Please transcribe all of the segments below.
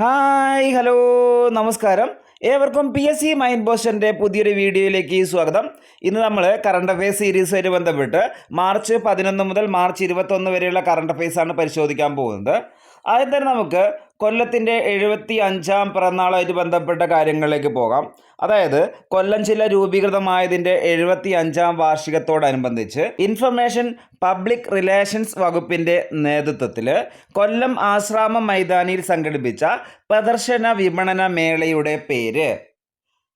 Hi hello നമസ്കാരം. ഏവർക്കും P S C mind ബോസ്റ്ററിന്റെ പുതിയൊരു വീഡിയോയിലേക്ക് സ്വാഗതം. ഇന്ന് നമ്മൾ കറണ്ട് അഫയേഴ്സ് സീരീസുമായിട്ട് ബന്ധപ്പെട്ട് മാർച്ച് പതിനൊന്ന് മുതൽ മാർച്ച് ഇരുപത്തൊന്ന് വരെയുള്ള കറണ്ട് അഫയേഴ്സാണ് പരിശോധിക്കാൻ പോകുന്നത്. ആദ്യം തന്നെ നമുക്ക് കൊല്ലത്തിന്റെ എഴുപത്തി അഞ്ചാം പിറന്നാളുമായിട്ട് ബന്ധപ്പെട്ട കാര്യങ്ങളിലേക്ക് പോകാം. അതായത് കൊല്ലം ജില്ല രൂപീകൃതമായതിന്റെ എഴുപത്തി അഞ്ചാം വാർഷികത്തോടനുബന്ധിച്ച് ഇൻഫർമേഷൻ പബ്ലിക് റിലേഷൻസ് വകുപ്പിന്റെ നേതൃത്വത്തിൽ കൊല്ലം ആശ്രാമ മൈതാനിയിൽ സംഘടിപ്പിച്ച പ്രദർശന വിപണന മേളയുടെ പേര്.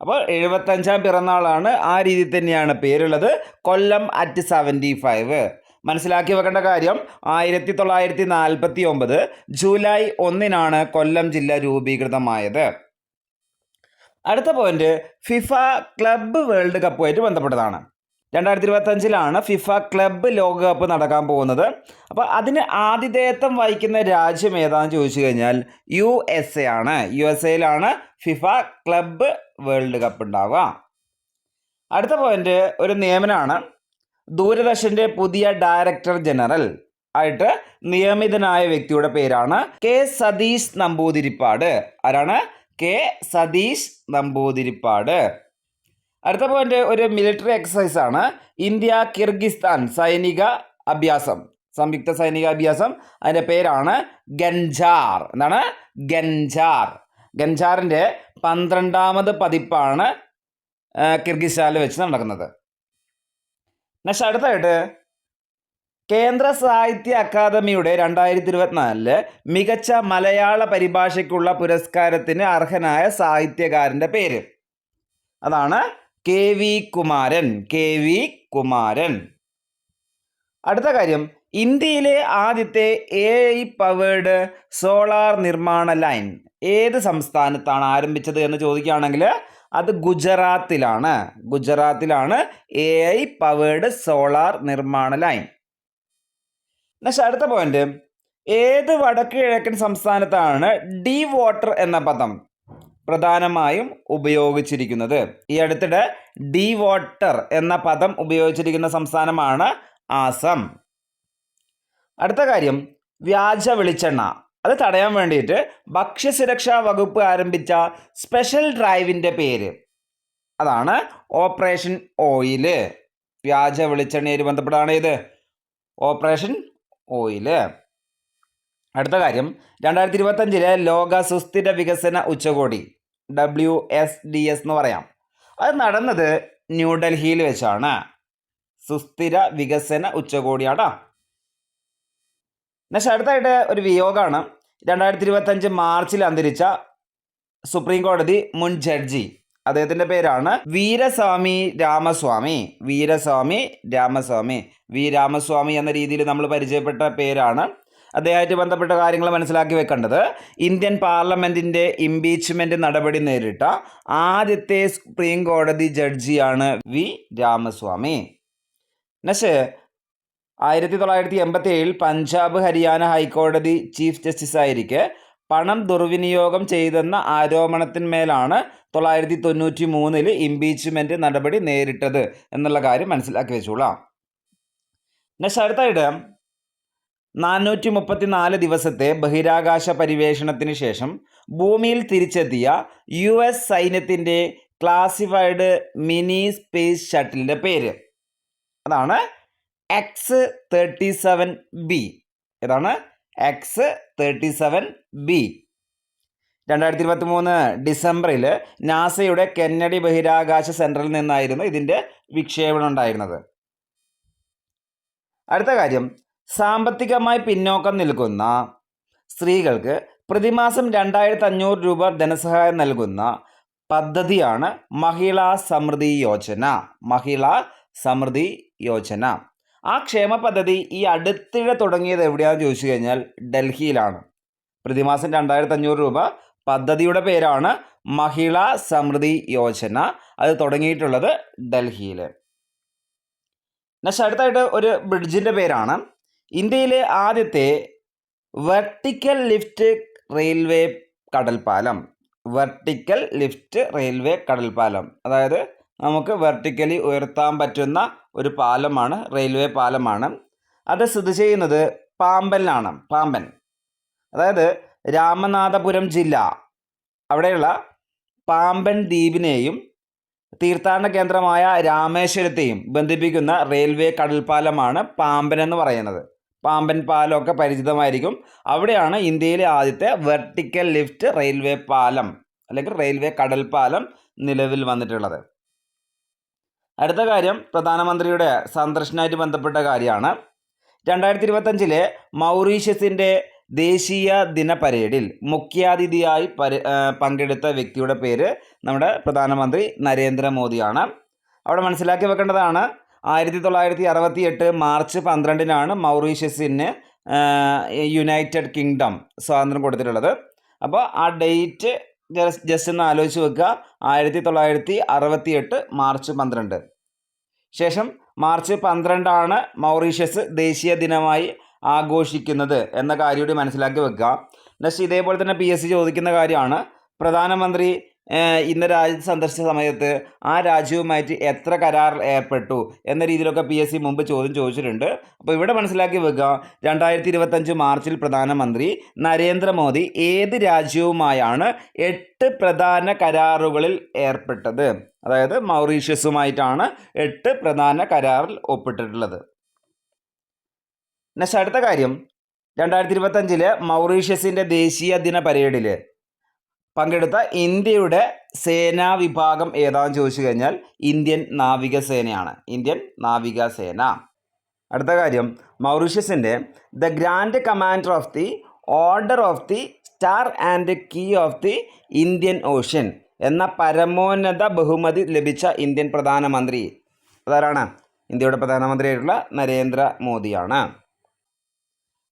അപ്പോൾ എഴുപത്തഞ്ചാം പിറന്നാളാണ് ആ രീതിയിൽ തന്നെയാണ് പേരുള്ളത്. കൊല്ലം അറ്റ് സെവന്റി ഫൈവ് മനസ്സിലാക്കി വെക്കേണ്ട കാര്യം ആയിരത്തി തൊള്ളായിരത്തി നാൽപ്പത്തി ഒമ്പത് ജൂലൈ ഒന്നിനാണ് കൊല്ലം ജില്ല രൂപീകൃതമായത്. അടുത്ത പോയിന്റ് ഫിഫ ക്ലബ്ബ് വേൾഡ് കപ്പുമായിട്ട് ബന്ധപ്പെട്ടതാണ്. രണ്ടായിരത്തി ഇരുപത്തഞ്ചിലാണ് ഫിഫ ക്ലബ്ബ് ലോകകപ്പ് നടക്കാൻ പോകുന്നത്. അപ്പോൾ അതിന് ആതിഥേയത്വം വഹിക്കുന്ന രാജ്യം ഏതാണെന്ന് ചോദിച്ചു കഴിഞ്ഞാൽ യു എസ് എ ആണ്. യു എസ് എയിലാണ് ഫിഫ ക്ലബ്ബ് വേൾഡ് കപ്പ് ഉണ്ടാവുക. അടുത്ത പോയിന്റ് ഒരു നിയമനാണ്. ദൂരദർശന്റെ പുതിയ ഡയറക്ടർ ജനറൽ ആയിട്ട് നിയമിതനായ വ്യക്തിയുടെ പേരാണ് കെ സതീഷ് നമ്പൂതിരിപ്പാട്. ആരാണ്? കെ സതീഷ് നമ്പൂതിരിപ്പാട്. അടുത്ത പോയിന്റ് ഒരു മിലിറ്ററി എക്സസൈസ് ആണ്. ഇന്ത്യ കിർഗിസ്ഥാൻ സൈനിക അഭ്യാസം. സംയുക്ത സൈനിക അഭ്യാസം. അതിന്റെ പേരാണ് ഗൻജാർ. എന്താണ്? ഗൻജാർ. ഗൻജാറിന്റെ പന്ത്രണ്ടാമത് പതിപ്പാണ് കിർഗിസ്ഥാനിൽ വെച്ച് നടക്കുന്നത്. നെക്സ്റ്റ് അടുത്തായിട്ട് കേന്ദ്ര സാഹിത്യ അക്കാദമിയുടെ രണ്ടായിരത്തി ഇരുപത്തിനാലിൽ മികച്ച മലയാള പരിഭാഷയ്ക്കുള്ള പുരസ്കാരത്തിന് അർഹനായ സാഹിത്യകാരന്റെ പേര്. അതാണ് K V Kumaran K V Kumaran. അടുത്ത കാര്യം ഇന്ത്യയിലെ ആദ്യത്തെ എ ഐ പവേഡ് സോളാർ നിർമ്മാണ ലൈൻ ഏത് സംസ്ഥാനത്താണ് ആരംഭിച്ചത് എന്ന് ചോദിക്കുകയാണെങ്കിൽ അത് ഗുജറാത്തിലാണ്. ഗുജറാത്തിലാണ് എ ഐ പവേഡ് സോളാർ നിർമ്മാണ ലൈൻ. നെക്സ്റ്റ് അടുത്ത പോയിന്റ് ഏത് വടക്ക് കിഴക്കൻ സംസ്ഥാനത്താണ് ഡീ വാട്ടർ എന്ന പദം പ്രധാനമായും ഉപയോഗിച്ചിരിക്കുന്നത്? ഈ അടുത്തിടെ ഡീ വാട്ടർ എന്ന പദം ഉപയോഗിച്ചിരിക്കുന്ന സംസ്ഥാനമാണ് ആസം. അടുത്ത കാര്യം വ്യാജ വെളിച്ചെണ്ണ. അത് തടയാൻ വേണ്ടിയിട്ട് ഭക്ഷ്യസുരക്ഷാ വകുപ്പ് ആരംഭിച്ച സ്പെഷ്യൽ ഡ്രൈവിന്റെ പേര്. അതാണ് ഓപ്പറേഷൻ ഓയിൽ. വ്യാജ വെളിച്ചെണ്ണയിൽ ബന്ധപ്പെട്ടാണ് ഇത്. Operation oil. അടുത്ത കാര്യം. രണ്ടായിരത്തി ഇരുപത്തഞ്ചിലെ ലോക സുസ്ഥിര വികസന ഉച്ചകോടി ഡബ്ല്യു എസ് ഡി എസ് എന്ന് പറയാം. അത് നടന്നത് ന്യൂഡൽഹിയിൽ വെച്ചാണ്. സുസ്ഥിര വികസന ഉച്ചകോടിയാടാ. നെക്സ്റ്റ് അടുത്തായിട്ട് ഒരു വിയോഗമാണ് രണ്ടായിരത്തി ഇരുപത്തഞ്ച് മാർച്ചിൽ അന്തരിച്ച സുപ്രീം കോടതി മുൻ ജഡ്ജി അദ്ദേഹത്തിന്റെ പേരാണ് വീരസ്വാമി രാമസ്വാമി. വീരസ്വാമി രാമസ്വാമി. വി രാമസ്വാമി എന്ന രീതിയിൽ നമ്മൾ പരിചയപ്പെട്ട പേരാണ് അദ്ദേഹമായിട്ട് ബന്ധപ്പെട്ട കാര്യങ്ങൾ മനസ്സിലാക്കി വെക്കേണ്ടത്. ഇന്ത്യൻ പാർലമെന്റിന്റെ ഇംപീച്ച്മെന്റ് നടപടി നേരിട്ട ആദ്യത്തെ സുപ്രീം കോടതി ജഡ്ജിയാണ് വി രാമസ്വാമി. നെക്സ്റ്റ് ആയിരത്തി തൊള്ളായിരത്തി എൺപത്തി ഏഴിൽ പഞ്ചാബ് ഹരിയാന ഹൈക്കോടതി ചീഫ് ജസ്റ്റിസ് ആയിരിക്കെ പണം ദുർവിനിയോഗം ചെയ്തെന്ന ആരോപണത്തിന്മേലാണ് തൊള്ളായിരത്തി തൊണ്ണൂറ്റി മൂന്നിൽ ഇംപീച്ച്മെന്റ് നടപടി നേരിട്ടത് എന്നുള്ള കാര്യം മനസ്സിലാക്കി വെച്ചോളാം. നെക്സ്റ്റ് അടുത്തായിട്ട് നാനൂറ്റി മുപ്പത്തി നാല് ദിവസത്തെ ബഹിരാകാശ പര്യവേഷണത്തിന് ശേഷം ഭൂമിയിൽ തിരിച്ചെത്തിയ യു എസ് സൈന്യത്തിന്റെ ക്ലാസിഫൈഡ് മിനി സ്പേസ് ഷട്ടിലിന്റെ പേര്. അതാണ് എക്സ് തേർട്ടി സെവൻ ബി. ഏതാണ്? എക്സ് തേർട്ടി സെവൻ ബി രണ്ടായിരത്തി ഇരുപത്തി മൂന്ന് ഡിസംബറിൽ നാസയുടെ കെന്നഡി ബഹിരാകാശ സെന്ററിൽ നിന്നായിരുന്നു ഇതിന്റെ വിക്ഷേപണം ഉണ്ടായിരുന്നത്. അടുത്ത കാര്യം. സാമ്പത്തികമായി പിന്നോക്കം നിൽക്കുന്ന സ്ത്രീകൾക്ക് പ്രതിമാസം രണ്ടായിരത്തി അഞ്ഞൂറ് രൂപ ധനസഹായം നൽകുന്ന പദ്ധതിയാണ് മഹിളാ സമൃദ്ധി യോജന. മഹിളാ സമൃദ്ധി യോജന. ആ ക്ഷേമ പദ്ധതി ഈ അടുത്തിടെ തുടങ്ങിയത് എവിടെയാണെന്ന് ചോദിച്ചു കഴിഞ്ഞാൽ ഡൽഹിയിലാണ്. പ്രതിമാസം രണ്ടായിരത്തി അഞ്ഞൂറ് രൂപ. പദ്ധതിയുടെ പേരാണ് മഹിളാ സമൃദ്ധി യോജന. അത് തുടങ്ങിയിട്ടുള്ളത് ഡൽഹിയിൽ നെക്സ്റ്റ് അടുത്തായിട്ട് ഒരു ബ്രിഡ്ജിന്റെ പേരാണ്. ഇന്ത്യയിലെ ആദ്യത്തെ വെർട്ടിക്കൽ ലിഫ്റ്റ് റെയിൽവേ കടൽപ്പാലം. വെർട്ടിക്കൽ ലിഫ്റ്റ് റെയിൽവേ കടൽപ്പാലം. അതായത് നമുക്ക് വെർട്ടിക്കലി ഉയർത്താൻ പറ്റുന്ന ഒരു പാലമാണ് റെയിൽവേ പാലമാണ്. അത് സ്ഥിതി ചെയ്യുന്നത് പാമ്പനിലാണ് പാമ്പൻ. അതായത് രാമനാഥപുരം ജില്ല അവിടെയുള്ള പാമ്പൻ ദ്വീപിനെയും തീർത്ഥാടന കേന്ദ്രമായ രാമേശ്വരത്തെയും ബന്ധിപ്പിക്കുന്ന റെയിൽവേ കടൽപ്പാലമാണ് പാമ്പൻ എന്ന് പറയുന്നത്. പാമ്പൻ പാലമൊക്കെ പരിചിതമായിരിക്കും. അവിടെയാണ് ഇന്ത്യയിലെ ആദ്യത്തെ വെർട്ടിക്കൽ ലിഫ്റ്റ് റെയിൽവേ പാലം അല്ലെങ്കിൽ റെയിൽവേ കടൽപ്പാലം നിലവിൽ വന്നിട്ടുള്ളത്. അടുത്ത കാര്യം പ്രധാനമന്ത്രിയുടെ സന്ദർശനമായിട്ട് ബന്ധപ്പെട്ട കാര്യമാണ്. രണ്ടായിരത്തി ഇരുപത്തഞ്ചിലെ മൗറീഷ്യസിന്റെ ദേശീയ ദിന പരേഡിൽ മുഖ്യാതിഥിയായി പരി പങ്കെടുത്ത വ്യക്തിയുടെ പേര് നമ്മുടെ പ്രധാനമന്ത്രി നരേന്ദ്രമോദിയാണ്. അവിടെ മനസ്സിലാക്കി വെക്കേണ്ടതാണ് ആയിരത്തി തൊള്ളായിരത്തി അറുപത്തി എട്ട് മാർച്ച് പന്ത്രണ്ടിനാണ് മൗറീഷ്യസിന് യുണൈറ്റഡ് കിങ്ഡം സ്വാതന്ത്ര്യം കൊടുത്തിട്ടുള്ളത്. അപ്പോൾ ആ ഡേറ്റ് ജസ്റ്റ് ഒന്ന് ആലോചിച്ച് വെക്കുക. ആയിരത്തി തൊള്ളായിരത്തി അറുപത്തി എട്ട് മാർച്ച് പന്ത്രണ്ട്. ശേഷം മാർച്ച് പന്ത്രണ്ടാണ് മൗറീഷ്യസ് ദേശീയ ദിനമായി ആഘോഷിക്കുന്നത് എന്ന കാര്യം കൂടി മനസ്സിലാക്കി വെക്കുക. നെക്സ്റ്റ് ഇതേപോലെ തന്നെ പി എസ് സി ചോദിക്കുന്ന കാര്യമാണ്. പ്രധാനമന്ത്രി ഇന്ന രാജ്യം സന്ദർശിച്ച സമയത്ത് ആ രാജ്യവുമായിട്ട് എത്ര കരാർ ഏർപ്പെട്ടു എന്ന രീതിയിലൊക്കെ പി എസ് സി മുമ്പ് ചോദ്യം ചോദിച്ചിട്ടുണ്ട്. അപ്പോൾ ഇവിടെ മനസ്സിലാക്കി വെക്കുക രണ്ടായിരത്തി ഇരുപത്തഞ്ച് മാർച്ചിൽ പ്രധാനമന്ത്രി നരേന്ദ്രമോദി ഏത് രാജ്യവുമായാണ് എട്ട് പ്രധാന കരാറുകളിൽ ഏർപ്പെട്ടത്? അതായത് മൗറീഷ്യസുമായിട്ടാണ് എട്ട് പ്രധാന കരാറിൽ ഒപ്പിട്ടിട്ടുള്ളത്. നെക്സ്റ്റ് അടുത്ത കാര്യം. രണ്ടായിരത്തി ഇരുപത്തഞ്ചിലെ മൗറീഷ്യസിന്റെ ദേശീയ ദിന പരേഡിൽ പങ്കെടുത്ത ഇന്ത്യയുടെ സേനാ വിഭാഗം ഏതാണെന്ന് ചോദിച്ചു കഴിഞ്ഞാൽ ഇന്ത്യൻ നാവികസേനയാണ്. ഇന്ത്യൻ നാവികസേന. അടുത്ത കാര്യം മൗറീഷ്യസിന്റെ the grand commander of the order of the star and key of the Indian ocean എന്ന പരമോന്നത ബഹുമതി ലഭിച്ച ഇന്ത്യൻ പ്രധാനമന്ത്രി അതാരാണ് ഇന്ത്യയുടെ പ്രധാനമന്ത്രിയായിട്ടുള്ള നരേന്ദ്ര മോദിയാണ്.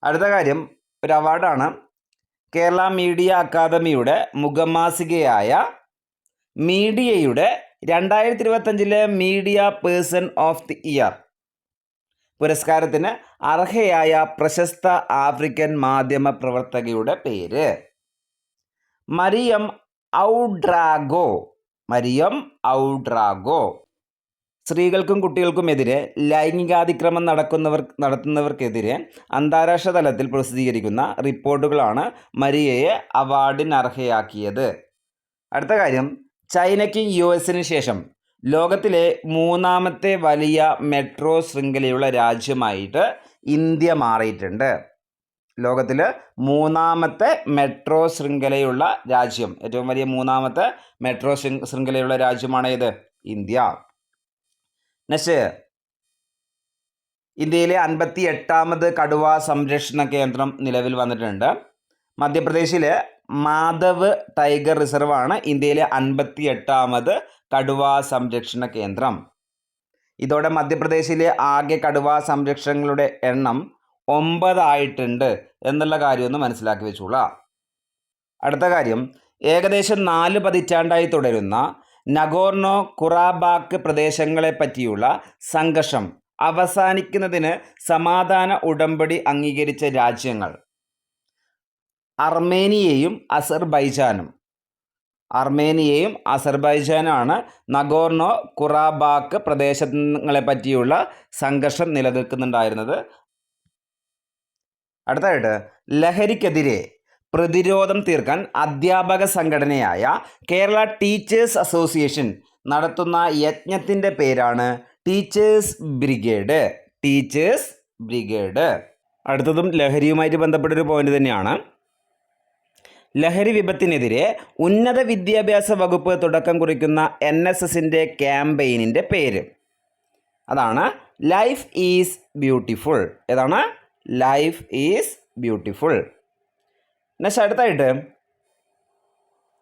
അടുത്ത കാര്യം ഒരു അവാർഡാണ് കേരള മീഡിയ അക്കാദമിയുടെ മുഖമാസികയായ മീഡിയയുടെ രണ്ടായിരത്തി ഇരുപത്തഞ്ചിലെ media person of the year. പുരസ്കാരത്തിന് അർഹയായ പ്രശസ്ത ആഫ്രിക്കൻ മാധ്യമ പ്രവർത്തകയുടെ പേര്. മരിയം ഔഡ്രാഗോ. മരിയം ഔഡ്രാഗോ. സ്ത്രീകൾക്കും കുട്ടികൾക്കുമെതിരെ ലൈംഗികാതിക്രമം നടക്കുന്നവർ നടത്തുന്നവർക്കെതിരെ അന്താരാഷ്ട്ര തലത്തിൽ പ്രസിദ്ധീകരിക്കുന്ന റിപ്പോർട്ടുകളാണ് മരിയയെ അവാർഡിന് അർഹയാക്കിയത് അടുത്ത കാര്യം ചൈനയ്ക്ക് യു എസിന് ശേഷം ലോകത്തിലെ മൂന്നാമത്തെ വലിയ മെട്രോ ശൃംഖലയുള്ള രാജ്യമായിട്ട് ഇന്ത്യ മാറിയിട്ടുണ്ട്. ലോകത്തിൽ മൂന്നാമത്തെ മെട്രോ ശൃംഖലയുള്ള രാജ്യം ഏറ്റവും വലിയ മൂന്നാമത്തെ മെട്രോ ശൃംഖ- ശൃംഖലയുള്ള രാജ്യമാണ് ഇത് ഇന്ത്യ. നെക്സ്റ്റ് ഇന്ത്യയിലെ അൻപത്തി എട്ടാമത് കടുവ സംരക്ഷണ കേന്ദ്രം നിലവിൽ വന്നിട്ടുണ്ട്. മധ്യപ്രദേശിലെ മാധവ് ടൈഗർ റിസർവ് ആണ് ഇന്ത്യയിലെ അൻപത്തി എട്ടാമത് കടുവ സംരക്ഷണ കേന്ദ്രം. ഇതോടെ മധ്യപ്രദേശിലെ ആകെ കടുവ സംരക്ഷണങ്ങളുടെ എണ്ണം ഒമ്പതായിട്ടുണ്ട് എന്നുള്ള കാര്യം ഒന്ന് മനസ്സിലാക്കി വെച്ചോളാം. അടുത്ത കാര്യം ഏകദേശം നാല് പതിറ്റാണ്ടായി തുടരുന്ന നഗോർണോ കുറാബാക്ക് പ്രദേശങ്ങളെപ്പറ്റിയുള്ള സംഘർഷം അവസാനിക്കുന്നതിന് സമാധാന ഉടമ്പടി അംഗീകരിച്ച രാജ്യങ്ങൾ. അർമേനിയയും അസർബൈജാനും. അർമേനിയയും അസർബൈജാനാണ് നഗോർണോ കുറാബാക്ക് പ്രദേശങ്ങളെ പറ്റിയുള്ള സംഘർഷം നിലനിൽക്കുന്നുണ്ടായിരുന്നത്. അടുത്തായിട്ട് ലഹരിക്കെതിരെ പ്രതിരോധം തീർക്കാൻ അധ്യാപക സംഘടനയായ കേരള ടീച്ചേഴ്സ് അസോസിയേഷൻ നടത്തുന്ന യജ്ഞത്തിന്റെ പേരാണ് ടീച്ചേഴ്സ് ബ്രിഗേഡ്. Teachers brigade. അടുത്തതും ലഹരിയുമായിട്ട് ബന്ധപ്പെട്ടൊരു പോയിന്റ് തന്നെയാണ്. ലഹരി വിപത്തിനെതിരെ ഉന്നത വിദ്യാഭ്യാസ വകുപ്പ് തുടക്കം കുറിക്കുന്ന എൻ എസ് എസിന്റെ ക്യാമ്പയിനിന്റെ പേര്. അതാണ് ലൈഫ് ഈസ് ബ്യൂട്ടിഫുൾ ഏതാണ്? ലൈഫ് ഈസ് ബ്യൂട്ടിഫുൾ നെക്സ്റ്റ് അടുത്തായിട്ട്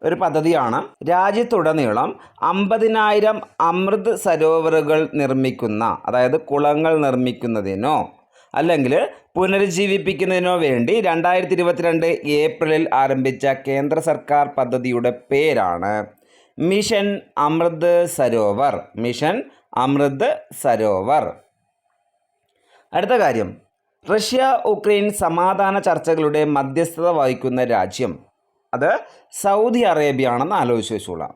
ഒരു പദ്ധതിയാണ്. രാജ്യത്തുടനീളം അമ്പതിനായിരം അമൃത് സരോവറുകൾ നിർമ്മിക്കുന്ന അതായത് കുളങ്ങൾ നിർമ്മിക്കുന്നതിനോ അല്ലെങ്കിൽ പുനരുജ്ജീവിപ്പിക്കുന്നതിനോ വേണ്ടി രണ്ടായിരത്തി ഇരുപത്തിരണ്ട് ഏപ്രിലിൽ ആരംഭിച്ച കേന്ദ്ര സർക്കാർ പദ്ധതിയുടെ പേരാണ് മിഷൻ അമൃത് സരോവർ. മിഷൻ അമൃത് സരോവർ. അടുത്ത കാര്യം. റഷ്യ ഉക്രൈൻ സമാധാന ചർച്ചകളുടെ മധ്യസ്ഥത വഹിക്കുന്ന രാജ്യം. അത് സൗദി അറേബ്യ ആണെന്ന് ആലോചിച്ച് വെച്ചോളാം.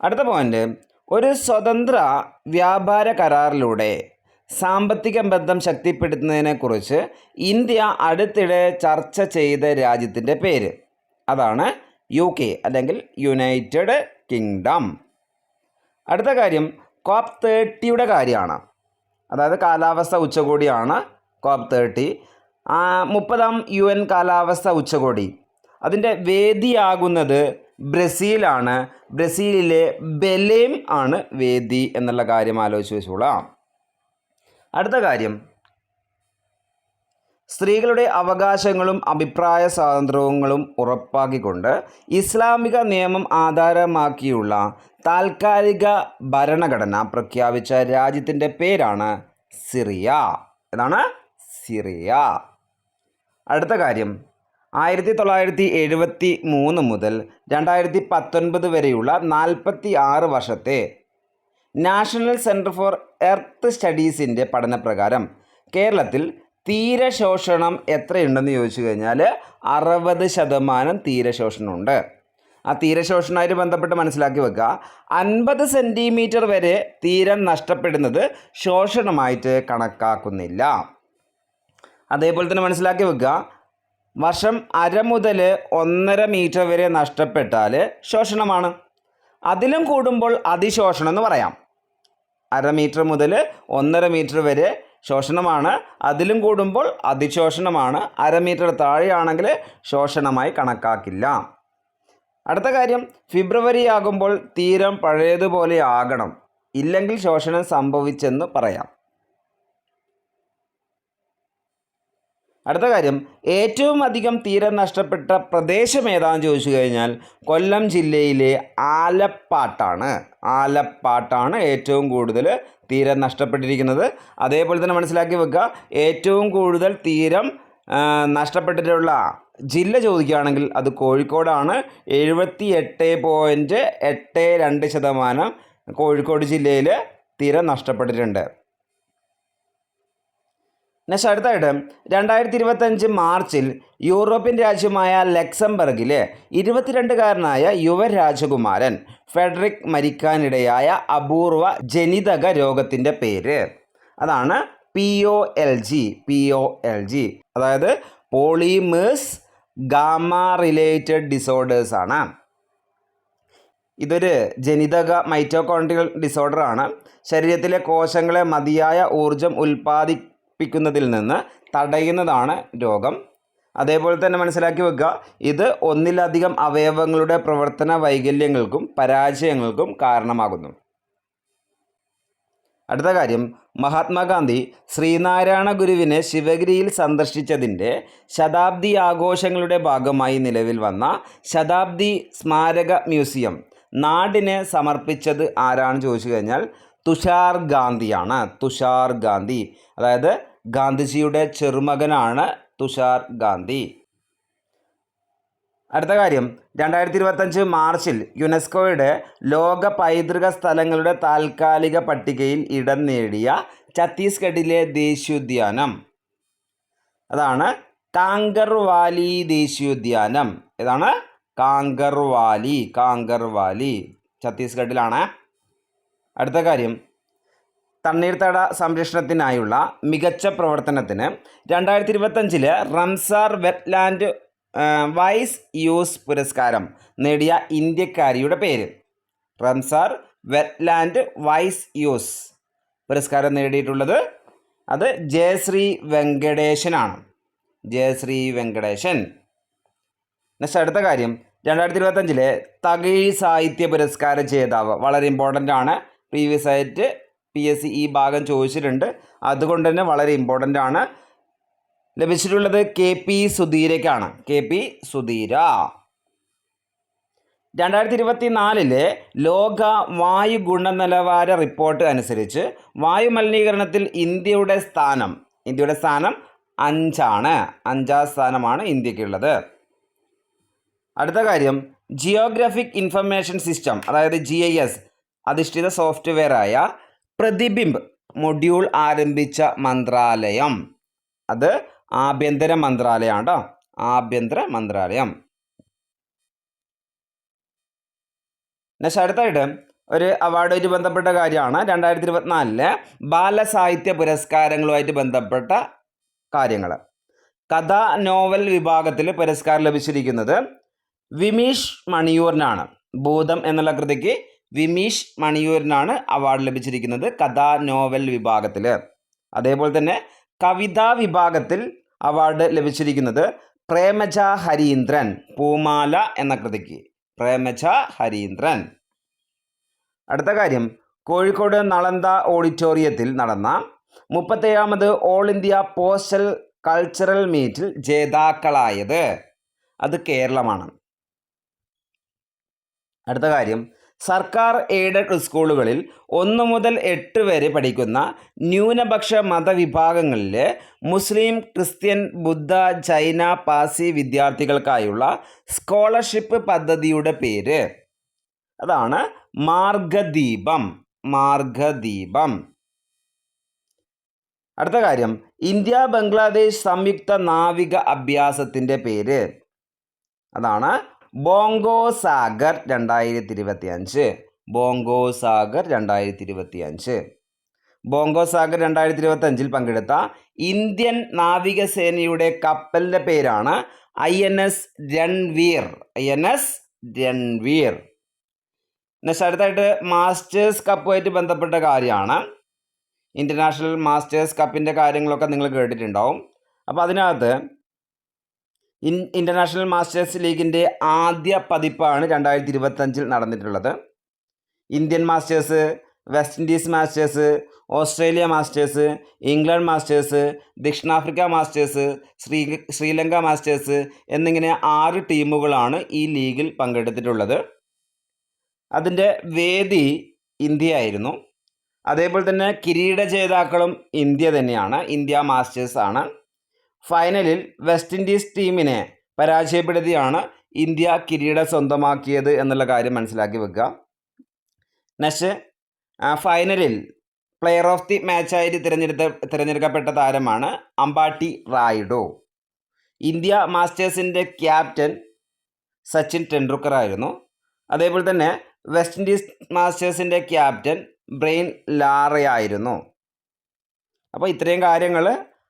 അടുത്ത പോയിന്റ് ഒരു സ്വതന്ത്ര വ്യാപാര കരാറിലൂടെ സാമ്പത്തിക ബന്ധം ശക്തിപ്പെടുത്തുന്നതിനെക്കുറിച്ച് ഇന്ത്യ അടുത്തിടെ ചർച്ച ചെയ്ത രാജ്യത്തിന്റെ പേര്. അതാണ് യു കെ അല്ലെങ്കിൽ യുണൈറ്റഡ് കിങ്ഡം അടുത്ത കാര്യം കോപ്പ് തേർട്ടിയുടെ കാര്യമാണ്. അതായത് കാലാവസ്ഥ ഉച്ചകോടിയാണ് കോപ്പ് തേർട്ടി. മുപ്പതാം യു എൻ കാലാവസ്ഥ ഉച്ചകോടി. അതിന്റെ വേദിയാകുന്നത് ബ്രസീലാണ്. ബ്രസീലിലെ ബെലേം ആണ് വേദി എന്നുള്ള കാര്യം ആലോചിച്ച് വെച്ചോളാം. അടുത്ത കാര്യം. സ്ത്രീകളുടെ അവകാശങ്ങളും അഭിപ്രായ സ്വാതന്ത്ര്യങ്ങളും ഉറപ്പാക്കിക്കൊണ്ട് ഇസ്ലാമിക നിയമം ആധാരമാക്കിയുള്ള താൽക്കാലിക ഭരണഘടന പ്രഖ്യാപിച്ച രാജ്യത്തിന്റെ പേരാണ് സിറിയ. ഏതാണ് സിറിയ. അടുത്ത കാര്യം. ആയിരത്തി തൊള്ളായിരത്തി എഴുപത്തി മൂന്ന് മുതൽ രണ്ടായിരത്തി പത്തൊൻപത് വരെയുള്ള നാൽപ്പത്തി ആറ് വർഷത്തെ നാഷണൽ സെന്റർ ഫോർ എർത്ത് സ്റ്റഡീസിന്റെ പഠനപ്രകാരം കേരളത്തിൽ തീരശോഷണം എത്രയുണ്ടെന്ന് ചോദിച്ചു കഴിഞ്ഞാൽ അറുപത് ശതമാനം തീരശോഷണമുണ്ട് ആ തീരശോഷണമായിട്ട് ബന്ധപ്പെട്ട് മനസ്സിലാക്കി വെക്കുക. അൻപത് സെന്റിമീറ്റർ വരെ തീരം നഷ്ടപ്പെടുന്നത് ശോഷണമായിട്ട് കണക്കാക്കുന്നില്ല. അതേപോലെ തന്നെ മനസ്സിലാക്കി വെക്കുക. വർഷം അര മുതൽ ഒന്നര മീറ്റർ വരെ നഷ്ടപ്പെട്ടാൽ ശോഷണമാണ്. അതിലും കൂടുമ്പോൾ അതിശോഷണം എന്ന് പറയാം. അര മീറ്റർ മുതൽ ഒന്നര മീറ്റർ വരെ ശോഷണമാണ്. അതിലും കൂടുമ്പോൾ അതിശോഷണമാണ്. അര മീറ്റർ താഴെയാണെങ്കിൽ ശോഷണമായി കണക്കാക്കില്ല. അടുത്ത കാര്യം ഫെബ്രുവരി ആകുമ്പോൾ തീരം പഴയതുപോലെ ആകണം. ഇല്ലെങ്കിൽ ശോഷണം സംഭവിച്ചെന്ന് പറയാം. അടുത്ത കാര്യം ഏറ്റവും അധികം തീരം നഷ്ടപ്പെട്ട പ്രദേശം ഏതാണെന്ന് ചോദിച്ചു കഴിഞ്ഞാൽ കൊല്ലം ജില്ലയിലെ ആലപ്പാട്ടാണ്. ആലപ്പാട്ടാണ് ഏറ്റവും കൂടുതൽ തീരം നഷ്ടപ്പെട്ടിരിക്കുന്നത്. അതേപോലെ തന്നെ മനസ്സിലാക്കി വെക്കുക ഏറ്റവും കൂടുതൽ തീരം നഷ്ടപ്പെട്ടിട്ടുള്ള ജില്ല ചോദിക്കുകയാണെങ്കിൽ അത് കോഴിക്കോടാണ്. എഴുപത്തി എട്ട് പോയിന്റ് എട്ട് രണ്ട് ശതമാനം കോഴിക്കോട് ജില്ലയിൽ തീരം നഷ്ടപ്പെട്ടിട്ടുണ്ട്. നെക്സ്റ്റ് അടുത്തായിട്ട് രണ്ടായിരത്തി ഇരുപത്തഞ്ച് മാർച്ചിൽ യൂറോപ്യൻ രാജ്യമായ ലക്സംബർഗിലെ ഇരുപത്തിരണ്ടുകാരനായ യുവരാജകുമാരൻ ഫെഡറിക് മരിക്കാനിടയായ അപൂർവ ജനിതക രോഗത്തിന്റെ പേര്. അതാണ് P O L G P O L G അതായത് പോളിമേഴ്സ് ഗാമ റിലേറ്റഡ് ഡിസോർഡേഴ്സ് ആണ്. ഇതൊരു ജനിതക മൈറ്റോകോൺട്രിയൽ ഡിസോർഡർ ആണ് ശരീരത്തിലെ കോശങ്ങളെ മതിയായ ഊർജം ഉൽപ്പാദിപ്പിക്കുന്നതിൽ നിന്ന് തടയുന്നതാണ് രോഗം. അതേപോലെ തന്നെ മനസ്സിലാക്കി വെക്കുക ഇത് ഒന്നിലധികം അവയവങ്ങളുടെ പ്രവർത്തന വൈകല്യങ്ങൾക്കും പരാജയങ്ങൾക്കും കാരണമാകുന്നു. അടുത്ത കാര്യം മഹാത്മാഗാന്ധി ശ്രീനാരായണ ഗുരുവിനെ ശിവഗിരിയിൽ സന്ദർശിച്ചതിന്റെ ശതാബ്ദി ആഘോഷങ്ങളുടെ ഭാഗമായി നിലവിൽ വന്ന ശതാബ്ദി സ്മാരക മ്യൂസിയം നാടിനെ സമർപ്പിച്ചത് ആരാണെന്ന് ചോദിച്ചു കഴിഞ്ഞാൽ തുഷാർ ഗാന്ധിയാണ്. തുഷാർ ഗാന്ധി. അതായത് ഗാന്ധിജിയുടെ ചെറുമകനാണ് തുഷാർ ഗാന്ധി. അടുത്ത കാര്യം രണ്ടായിരത്തി ഇരുപത്തഞ്ച് മാർച്ചിൽ യുനെസ്കോയുടെ ലോക പൈതൃക സ്ഥലങ്ങളുടെ താൽക്കാലിക പട്ടികയിൽ ഇടം നേടിയ ഛത്തീസ്ഗഡിലെ ദേശീയോദ്യാനം. അതാണ് കാങ്കർവാലി ദേശീയോദ്യാനം. ഇതാണ് കാങ്കർവാലി കാങ്കർവാലി ഛത്തീസ്ഗഡിലാണ്. അടുത്ത കാര്യം തണ്ണീർത്തട സംരക്ഷണത്തിനായുള്ള മികച്ച പ്രവർത്തനത്തിന് രണ്ടായിരത്തി ഇരുപത്തഞ്ചിൽ റംസാർ വെറ്റ്ലാൻഡ് വൈസ് യൂസ് പുരസ്കാരം നേടിയ ഇന്ത്യക്കാരിയുടെ പേര്. റംസാർ വെറ്റ്ലാൻഡ് വൈസ് യൂസ് പുരസ്കാരം നേടിയിട്ടുള്ളത് അത് ജയശ്രീ വെങ്കടേശനാണ്. ജയശ്രീ വെങ്കടേശൻ. നെക്സ്റ്റ് അടുത്ത കാര്യം. രണ്ടായിരത്തി ഇരുപത്തഞ്ചിലെ തകഴി സാഹിത്യ പുരസ്കാര ജേതാവ് വളരെ ഇമ്പോർട്ടന്റ് ആണ്. പ്രീവിയസ് ആയിട്ട് പി എസ് സി ഈ ഭാഗം ചോദിച്ചിട്ടുണ്ട്. അതുകൊണ്ട് തന്നെ വളരെ ഇമ്പോർട്ടന്റ് ആണ്. ലഭിച്ചിട്ടുള്ളത് K P സുധീരയ്ക്കാണ്. K P Sudheera. രണ്ടായിരത്തി ഇരുപത്തി നാലിലെ ലോക വായു ഗുണനിലവാര റിപ്പോർട്ട് അനുസരിച്ച് വായു മലിനീകരണത്തിൽ ഇന്ത്യയുടെ സ്ഥാനം ഇന്ത്യയുടെ സ്ഥാനം അഞ്ചാണ്. അഞ്ചാം സ്ഥാനമാണ് ഇന്ത്യക്കുള്ളത്. അടുത്ത കാര്യം ജിയോഗ്രാഫിക് ഇൻഫർമേഷൻ സിസ്റ്റം അതായത് ജി ഐ എസ് അധിഷ്ഠിത സോഫ്റ്റ്വെയറായ പ്രതിബിംബ് മൊഡ്യൂൾ ആരംഭിച്ച മന്ത്രാലയം. അത് ആഭ്യന്തര മന്ത്രാലയമാണ് കേട്ടോ ആഭ്യന്തര മന്ത്രാലയം. നെക്സ്റ്റ് അടുത്തായിട്ട് ഒരു അവാർഡുമായിട്ട് ബന്ധപ്പെട്ട കാര്യമാണ്. രണ്ടായിരത്തി ഇരുപത്തിനാലിലെ ബാലസാഹിത്യ പുരസ്കാരങ്ങളുമായിട്ട് ബന്ധപ്പെട്ട കാര്യങ്ങൾ. കഥ നോവൽ വിഭാഗത്തിൽ പുരസ്കാരം ലഭിച്ചിരിക്കുന്നത് വിമീഷ് മണിയൂറിനാണ്. ഭൂതം എന്നുള്ള കൃതിക്ക് വിമീഷ് മണിയൂരിനാണ് അവാർഡ് ലഭിച്ചിരിക്കുന്നത് കഥാ നോവൽ വിഭാഗത്തിൽ അതേപോലെ തന്നെ കവിതാ വിഭാഗത്തിൽ അവാർഡ് ലഭിച്ചിരിക്കുന്നത് പ്രേമജ ഹരീന്ദ്രൻ പൂമാല എന്ന കൃതിക്ക്. പ്രേമജ ഹരീന്ദ്രൻ. അടുത്ത കാര്യം കോഴിക്കോട് നളന്ത ഓഡിറ്റോറിയത്തിൽ നടന്ന മുപ്പത്തേഴാമത് ഓൾ ഇന്ത്യ പോസ്റ്റൽ കൾച്ചറൽ മീറ്റിൽ ജേതാക്കളായത് അത് കേരളമാണ്. അടുത്ത കാര്യം സർക്കാർ എയ്ഡഡ് സ്കൂളുകളിൽ ഒന്ന് മുതൽ എട്ട് വരെ പഠിക്കുന്ന ന്യൂനപക്ഷ മതവിഭാഗങ്ങളിൽ മുസ്ലിം ക്രിസ്ത്യൻ ബുദ്ധ ചൈന പാസി വിദ്യാർത്ഥികൾക്കായുള്ള സ്കോളർഷിപ്പ് പദ്ധതിയുടെ പേര്. അതാണ് മാർഗദീപം. മാർഗദീപം. അടുത്ത കാര്യം. ഇന്ത്യ ബംഗ്ലാദേശ് സംയുക്ത നാവിക അഭ്യാസത്തിന്റെ പേര്. അതാണ് ബോങ്കോ സാഗർ രണ്ടായിരത്തി ഇരുപത്തി അഞ്ച് ബോങ്കോ സാഗർ രണ്ടായിരത്തി ഇരുപത്തി അഞ്ച് ബോങ്കോ സാഗർ രണ്ടായിരത്തി ഇരുപത്തി അഞ്ചിൽ പങ്കെടുത്ത ഇന്ത്യൻ നാവികസേനയുടെ കപ്പലിന്റെ പേരാണ് I N S Ranvir. I N S Ranvir. എന്നുവെച്ചാൽ അടുത്തായിട്ട് മാസ്റ്റേഴ്സ് കപ്പുമായിട്ട് ബന്ധപ്പെട്ട കാര്യമാണ്. ഇന്റർനാഷണൽ മാസ്റ്റേഴ്സ് കപ്പിന്റെ കാര്യങ്ങളൊക്കെ നിങ്ങൾ കേട്ടിട്ടുണ്ടാവും. അപ്പോൾ അതിനകത്ത് ഇൻ ഇന്റർനാഷണൽ മാസ്റ്റേഴ്സ് ലീഗിന്റെ ആദ്യ പതിപ്പാണ് രണ്ടായിരത്തി ഇരുപത്തഞ്ചിൽ നടന്നിട്ടുള്ളത്. Indian masters West Indies masters Australia masters England masters ദക്ഷിണാഫ്രിക്ക മാസ്റ്റേഴ്സ് ശ്രീ ശ്രീലങ്ക മാസ്റ്റേഴ്സ് എന്നിങ്ങനെ ആറ് ടീമുകളാണ് ഈ ലീഗിൽ പങ്കെടുത്തിട്ടുള്ളത്. അതിന്റെ വേദി ഇന്ത്യയായിരുന്നു. അതേപോലെ തന്നെ കിരീട ജേതാക്കളും ഇന്ത്യ തന്നെയാണ്. ഇന്ത്യ മാസ്റ്റേഴ്സ് ആണ്. ഫൈനലിൽ വെസ്റ്റ് ഇൻഡീസ് ടീമിനെ പരാജയപ്പെടുത്തിയാണ് ഇന്ത്യ കിരീടം സ്വന്തമാക്കിയത് എന്നുള്ള കാര്യം മനസ്സിലാക്കി വെക്കുക. നെക്സ്റ്റ് ഫൈനലിൽ പ്ലെയർ ഓഫ് ദി മാച്ചായിട്ട് തിരഞ്ഞെടുത്ത തിരഞ്ഞെടുക്കപ്പെട്ട താരമാണ് അമ്പാട്ടി റായിഡോ. ഇന്ത്യ മാസ്റ്റേഴ്സിന്റെ ക്യാപ്റ്റൻ സച്ചിൻ ടെണ്ടുൽക്കർ ആയിരുന്നു അതേപോലെ തന്നെ വെസ്റ്റ് ഇൻഡീസ് മാസ്റ്റേഴ്സിന്റെ ക്യാപ്റ്റൻ ബ്രെയിൻ ലാറയായിരുന്നു. അപ്പോൾ ഇത്രയും കാര്യങ്ങൾ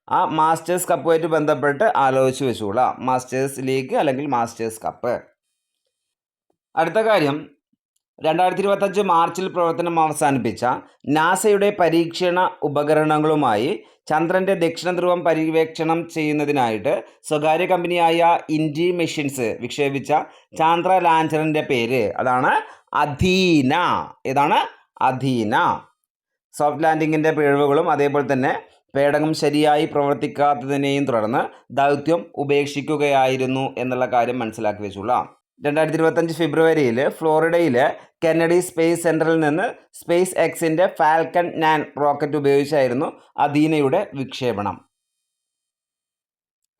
ആ മാസ്റ്റേഴ്സ് കപ്പുമായിട്ട് ബന്ധപ്പെട്ട് ആലോചിച്ച് വെച്ചോളാം. മാസ്റ്റേഴ്സ് ലീഗ് അല്ലെങ്കിൽ മാസ്റ്റേഴ്സ് കപ്പ് അടുത്ത കാര്യം. രണ്ടായിരത്തി ഇരുപത്തഞ്ച് മാർച്ചിൽ പ്രവർത്തനം അവസാനിപ്പിച്ച നാസയുടെ പരീക്ഷണ ഉപകരണങ്ങളുമായി ചന്ദ്രന്റെ ദക്ഷിണ ധ്രുവം പര്യവേക്ഷണം ചെയ്യുന്നതിനായിട്ട് സ്വകാര്യ കമ്പനിയായ ഇൻഡി മെഷീൻസ് വിക്ഷേപിച്ച ചാന്ദ്ര ലാൻഡറിന്റെ പേര് അതാണ് അധീന ഏതാണ്? അധീന സോഫ്റ്റ് ലാൻഡിങ്ങിന്റെ പിഴവുകളും അതേപോലെ തന്നെ പേടകം ശരിയായി പ്രവർത്തിക്കാത്തതിനെയും തുടർന്ന് ദൗത്യം ഉപേക്ഷിക്കുകയായിരുന്നു എന്നുള്ള കാര്യം മനസ്സിലാക്കി വെച്ചുകൊള്ളാം രണ്ടായിരത്തി ഇരുപത്തഞ്ച് ഫെബ്രുവരിയിൽ ഫ്ലോറിഡയിലെ കെന്നഡി സ്പേസ് സെന്ററിൽ നിന്ന് സ്പേസ് എക്സിന്റെ ഫാൽക്കൺ നാൻ റോക്കറ്റ് ഉപയോഗിച്ചായിരുന്നു അദീനയുടെ വിക്ഷേപണം.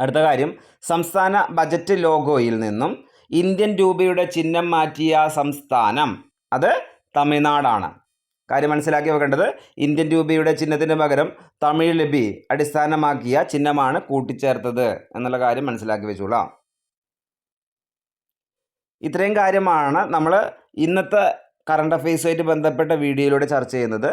അടുത്ത കാര്യം സംസ്ഥാന ബജറ്റ് ലോഗോയിൽ നിന്നും ഇന്ത്യൻ രൂപയുടെ ചിഹ്നം മാറ്റിയ സംസ്ഥാനം അത് തമിഴ്നാടാണ്. കാര്യം മനസ്സിലാക്കി വെക്കേണ്ടത് ഇന്ത്യൻ രൂപയുടെ ചിഹ്നത്തിന് പകരം തമിഴ് ലിപി അടിസ്ഥാനമാക്കിയ ചിഹ്നമാണ് കൂട്ടിച്ചേർത്തത് എന്നുള്ള കാര്യം മനസ്സിലാക്കി വെച്ചോളാം. ഇത്രയും കാര്യമാണ് നമ്മൾ ഇന്നത്തെ കറണ്ട് അഫെയർസുമായിട്ട് ബന്ധപ്പെട്ട വീഡിയോയിലൂടെ ചർച്ച ചെയ്യുന്നത്.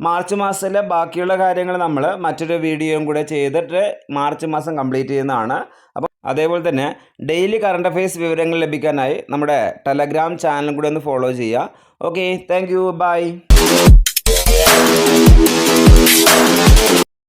മാർച്ച് മാസത്തിലെ ബാക്കിയുള്ള കാര്യങ്ങൾ നമ്മൾ മറ്റൊരു വീഡിയോയും കൂടെ ചെയ്തിട്ട് മാർച്ച് മാസം കംപ്ലീറ്റ് ചെയ്യുന്നതാണ്. അപ്പോൾ അതേപോലെ തന്നെ ഡെയിലി കറണ്ട് അഫെയർസ് വിവരങ്ങൾ ലഭിക്കാനായി നമ്മുടെ ടെലഗ്രാം ചാനലും കൂടെ ഒന്ന് ഫോളോ ചെയ്യുക. Okay thank you by